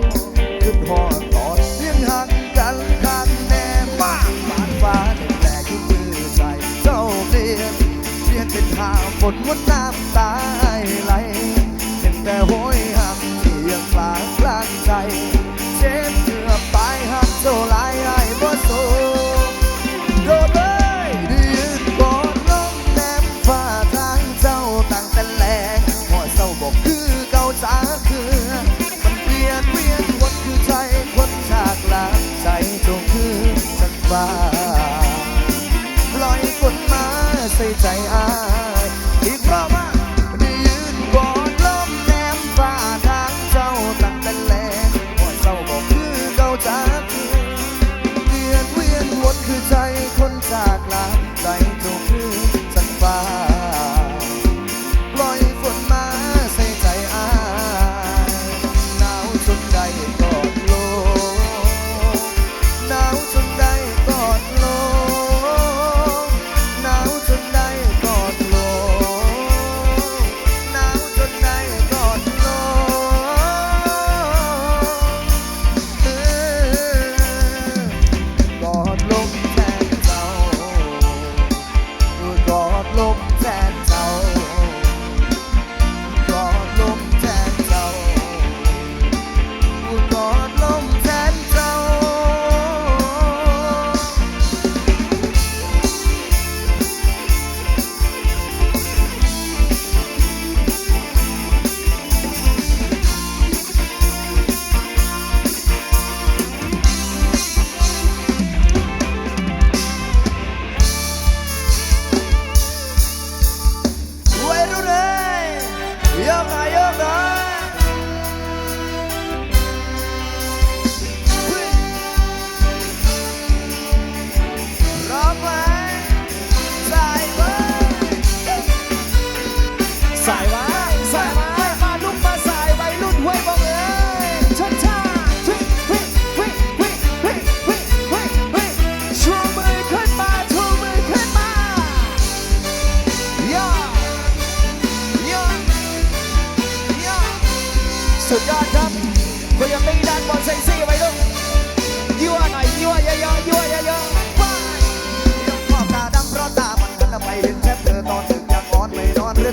ดขึ้นหอตอดเสียงหันกันคันแน่บ้าบานฟ้าแต่แปลกมือใจเจ้าเรียนเรียนเป็นทางฝนวดน้ำ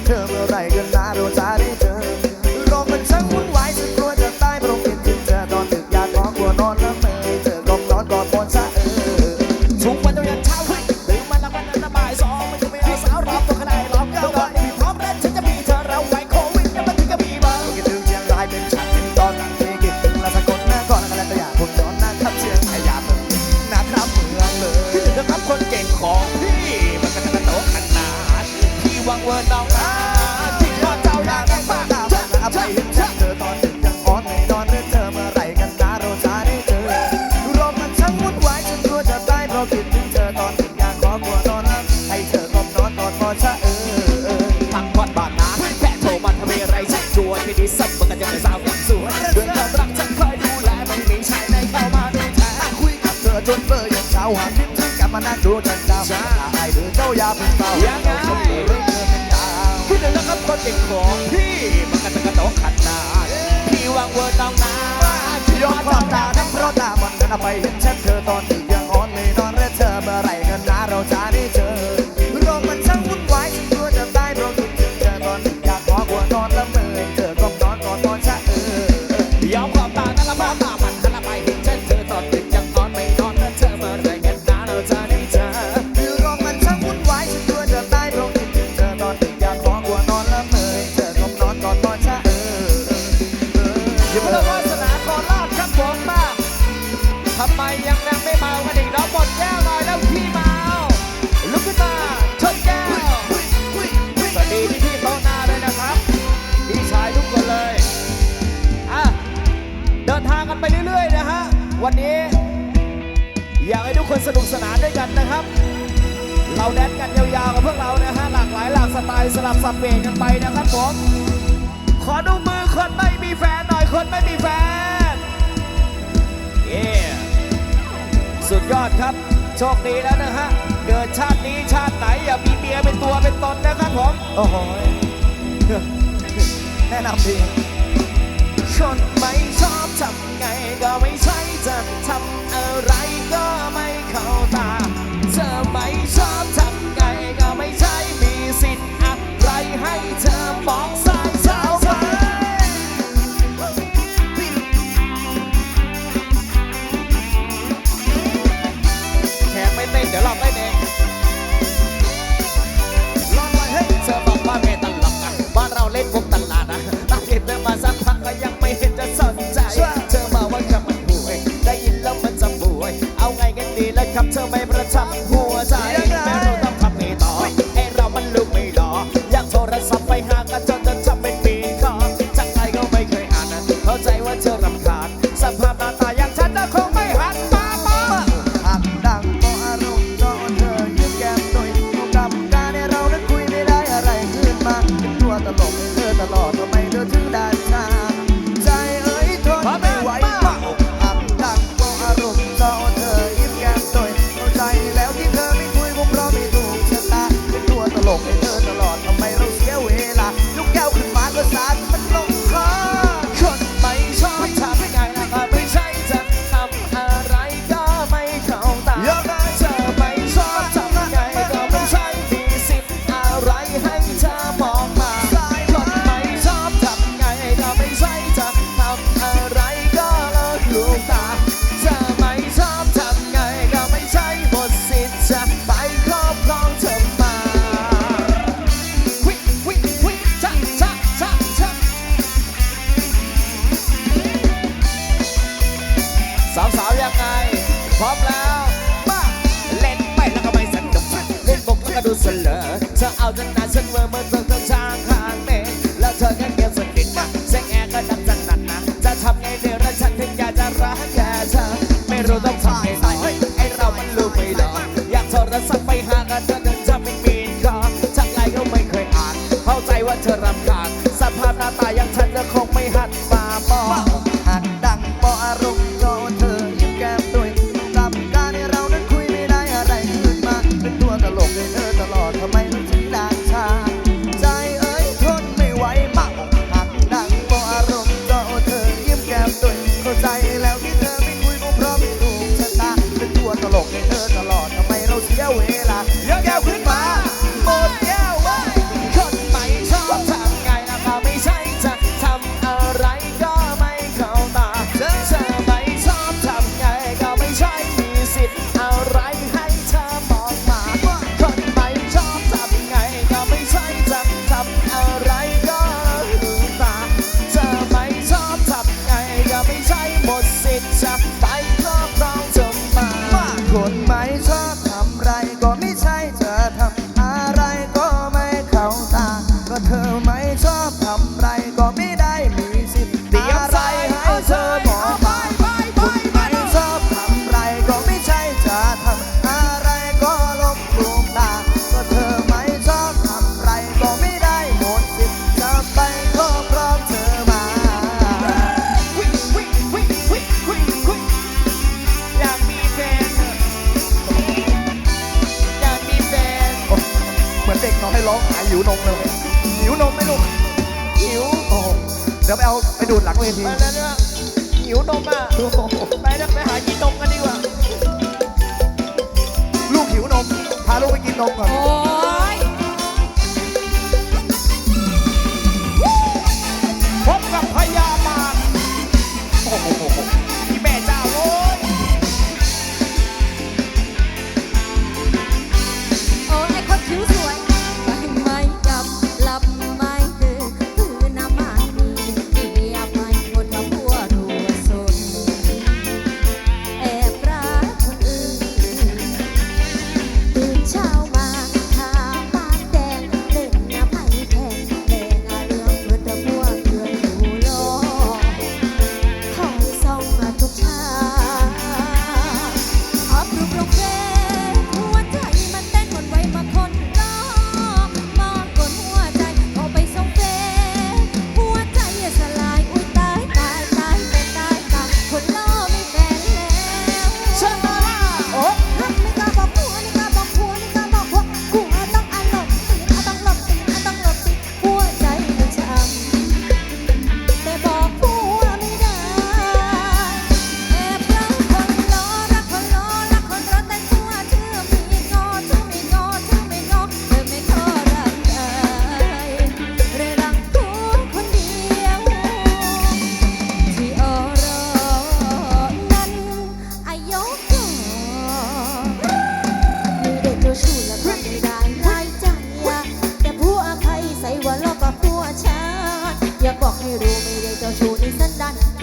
เธอเมื่อไราวหากคิดถึงกลันมานั่งดูจันจ้าถ้าไอหรือเจ้าอย่าเพิ่งเฝ้ายังไงเรื่องเธอเป็นดาวคิดถึงแล้วครับคนเก่งของพี่มันกันตะกระโตขันนาพี่วางเวอร์ต้องนาที่ย้อนความตาดั้งเพราะตามันกันไปเห็นแชมเธอตอนที่ยังอ่อนไม่นอนและเธอเมื่อไรกันนะเราจะได้เจอ วันนี้ อยากให้ทุกคนสนุกสนานด้วยกันนะครับ เราแดนกันยาวๆกับพวกเรานะฮะหลากหลายหลากสไตล์สลับสับเปลี่ยนกันไปนะครับผมขอดูมือคนไม่มีแฟนหน่อยคนไม่มีแฟนเย่สุดยอดครับ โชคดีแล้วนะฮะเกิดชาตินี้ชาติไหนอย่ามีเมียเป็นตัวเป็นตนนะครับผมโอ้โหแนะนำดีคนไม่ชอบ ทำไงก็ไม่ใช่จะทำอะไรก็ไม่เข้าตา เธอไม่ชอบทำไงก็ไม่ใช่มีสิทธิ์อะไรให้เธอมองสายสาวไป 가사 แล้วเนี่ยหิวนมอะไปนะไปหากินนมกันดีกว่า ลูกหิวนม พาลูกไปกินนมก่อน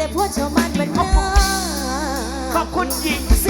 แต่พวกชาวบ้านมันเนอขอบคุณหญิงสิ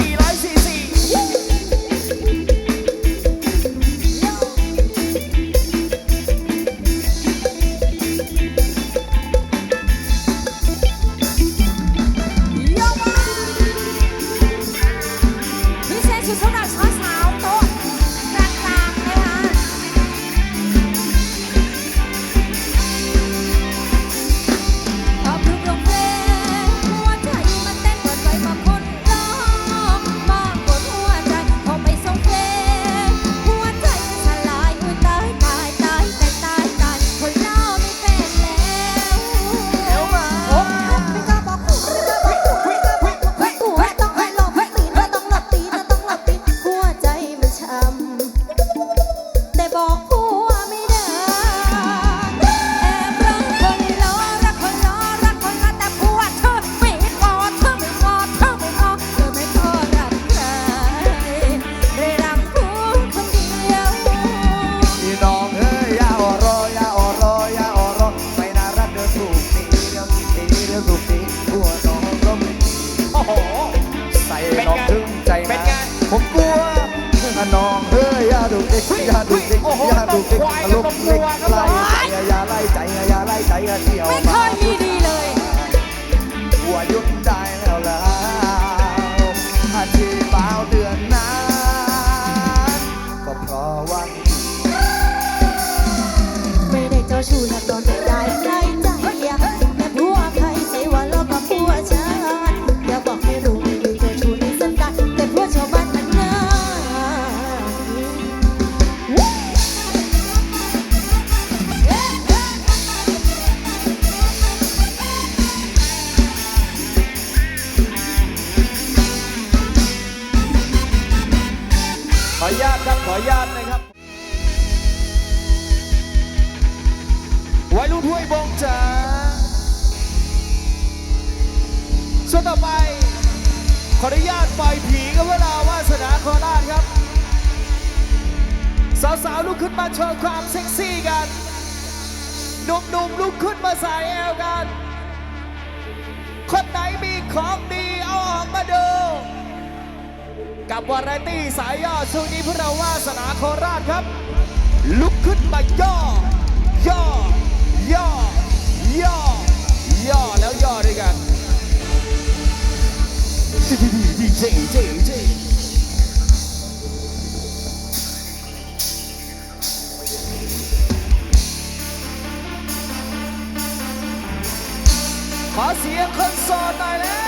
ราชครับ ลุกขึ้นมาย่อ ย่อ ย่อ ย่อ ย่อแล้วย่อด้วยกันดีเจเจเจขอเสียงคนโสดหน่อยแล้ว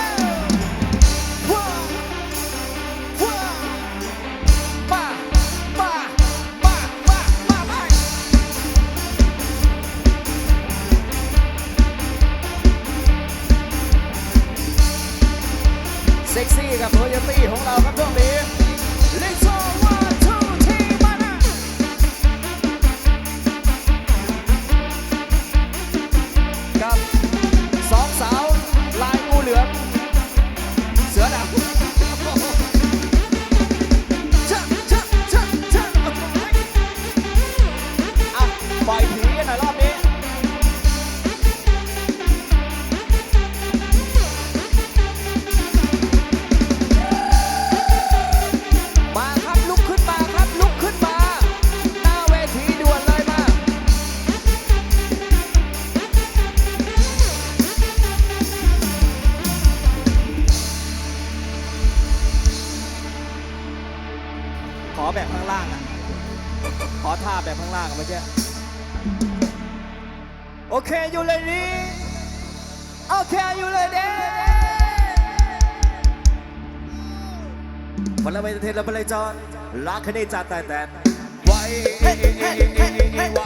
กับโรยตี้ของเราครับช่วงนี้ จรลักให้ได้จัดแต่แต่ไว้ไว้ไว้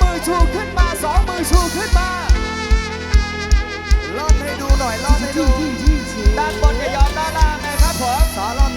มือชูขึ้นมาสองมือชูขึ้นมาลอนให้ดูหน่อยลอนให้ดูด้านบนอย่ายอมด้านล่างนะครับผมสอล่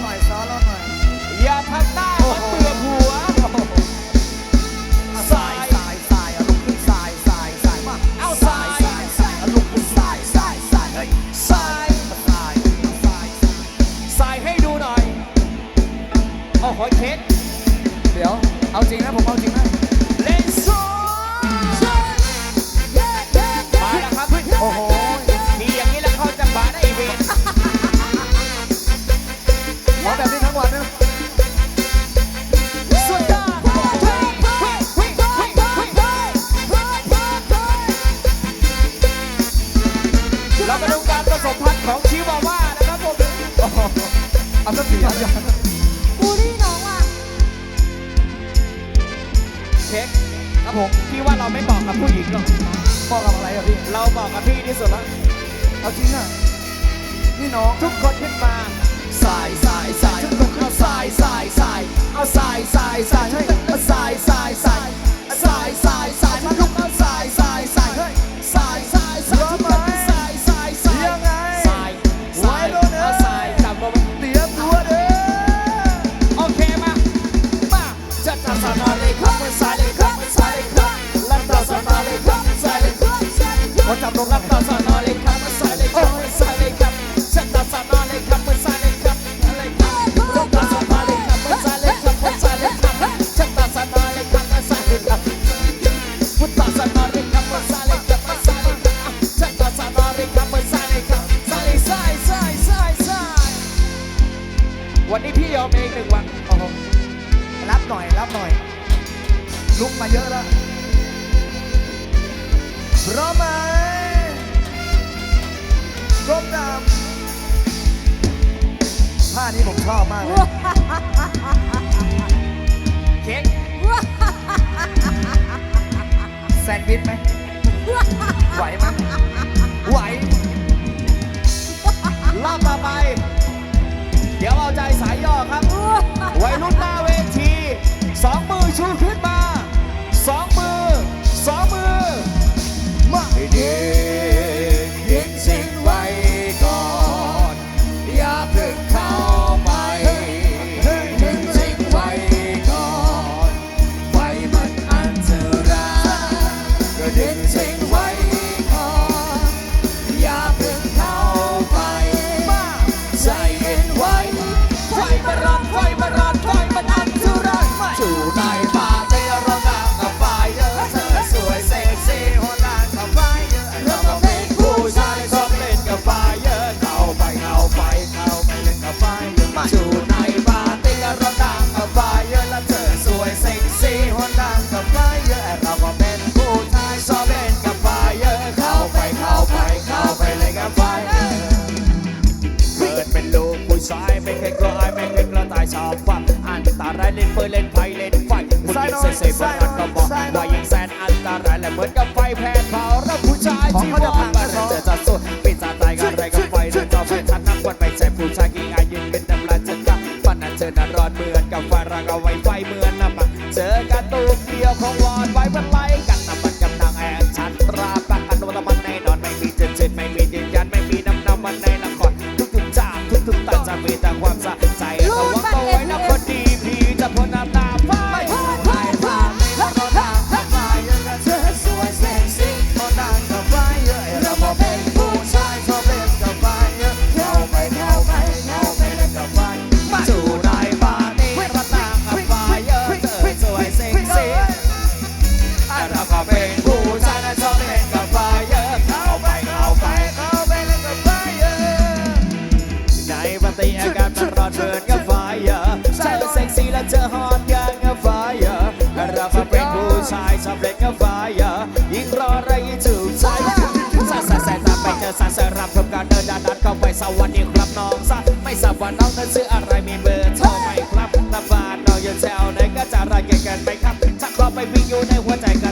เอาสักสี่น้องว่ะเช็คครับผมพี่ว่าเราไม่บอกกับผู้หญิงหรอกบอกกับอะไรอะพี่ เราบอกกับพี่ที่สุดละเอาจริงอะนี่น้องทุกคนขึ้นมาสายสายสายทุกคนเอาสายสายสายเอาสายสายสายให้เอาสายสายสายสายสายสายมันลุก วันนี้พี่ยอมเองหนึ่งวันโอ้โหรับหน่อยรับหน่อย ลุกมาเยอะแล้วพร้อมไหมร่มดำผ้านี้ผมชอบมากเลยเค้ก แซนด์วิชไหมไหวไหมไหวรอบต่อไป เดี๋ยวเอาใจสายย่อครับวัยรุ่นหน้าเวทีสองมือชูขึ้นมาสองมือสองมือมาดี เหมือนกับไฟแผดเผารับผู้ชายที่มองมาเจอจะสู้ปีศาจตายกันไรกับไฟเดินต่อไปทันนักวันไปใช่ผู้ชายกี่งายยืนเป็นตำราจเจอกับปัญหาเจอน้นร้อนเหมือนกับไฟรังเอาไว้ไฟเหมือนน้ำมันเจอกันตูมเดียวของวอนไฟพันลา ตีอาการมันร้อนเหมือนกับไฟใช่เป็เซ็กซี่แล้วเจอฮอตกันกับไฟเรามาเป็นผู้ชายชอบเล่นกับไฟยิ่งรออะไรยิ่งถูกใจซาซาซสตาไปเจอซาซารับกับการเดินดานัดเข้าไปสวัสดีครับน้องซาไม่ทราบว่าน้องนั้นชื่ออะไรมีเบอร์โทรไหมครับราบานน้องอยู่แถวไหนก็จะรักกันไหมครับถ้าเราไปวิ่งอยู่ในหัวใจกัน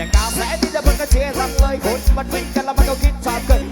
อย่งกามแสนที่จะบนกระเชียร์สักเลยคนมันวิ่งกันแล้วมันก็คิดชอบเกิน